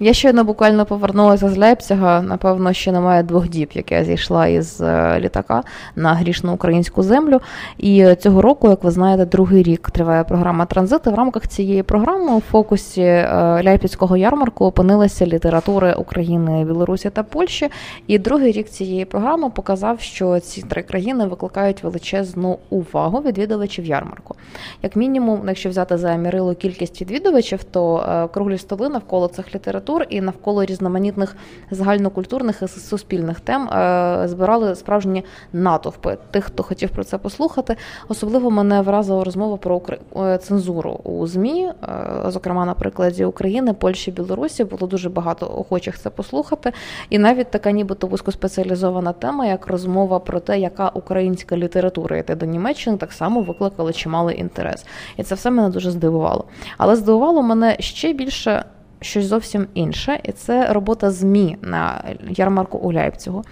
Я щойно буквально повернулася з Лейпцига, Напевно, ще немає двох діб, як я зійшла із е, літака на грішну українську землю. І цього року, як ви знаєте, другий рік триває програма Транзит. І В рамках цієї програми у фокусі е, Ляйпільського ярмарку опинилися літератури України, Білорусі та Польщі. І другий рік цієї програми показав, що ці три країни викликають величезну увагу відвідувачів ярмарку. Як мінімум, якщо взяти за мірило кількість відвідувачів, то е, круглі столи навколо цих літератур і навколо різноманітних загальнокультурних і суспільних тем е, збирали справжні натовпи тих, хто хотів про це послухати. Особливо мене вразила розмова про е, цензуру у змі, зокрема на прикладі України, Польщі, Білорусі було дуже багато охочих це послухати, і навіть така, нібито вузькоспеціалізована тема, як розмова про те, яка українська література йде до Німеччини, так само викликала чималий інтерес. І це все мене дуже здивувало. Але здивувало мене ще більше щось зовсім інше, і це робота ЗМІ на ярмарку у Ляйпцігу.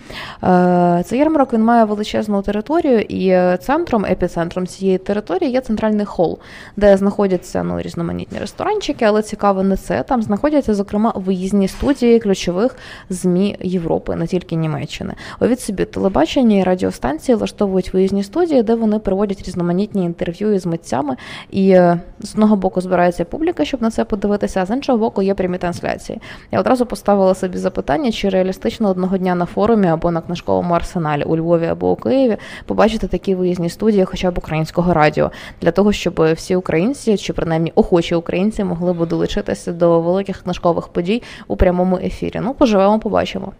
Е, цей ярмарок він має величезну територію, і центром, епіцентром цієї території є центральний хол, де знаходяться ну, різноманітні ресторанчики, але цікаво не це. Там знаходяться, зокрема, виїзні студії ключових ЗМІ Європи, не тільки Німеччини. Увід собі телебачення і радіостанції влаштовують виїзні студії, де вони проводять різноманітні інтерв'ю із митцями. І е, з одного боку збирається публіка, щоб на це подивитися, а з іншого боку є прямі трансляції. Я одразу поставила собі запитання, чи реалістично одного дня на форумі або на книжковому арсеналі у Львові або у Києві побачити такі виїзні студії, хоча б українського радіо, для того, щоб всі українці, чи принаймні охочі українці, могли б долучитися до великих книжкових подій у прямому ефірі. Ну, поживемо, побачимо.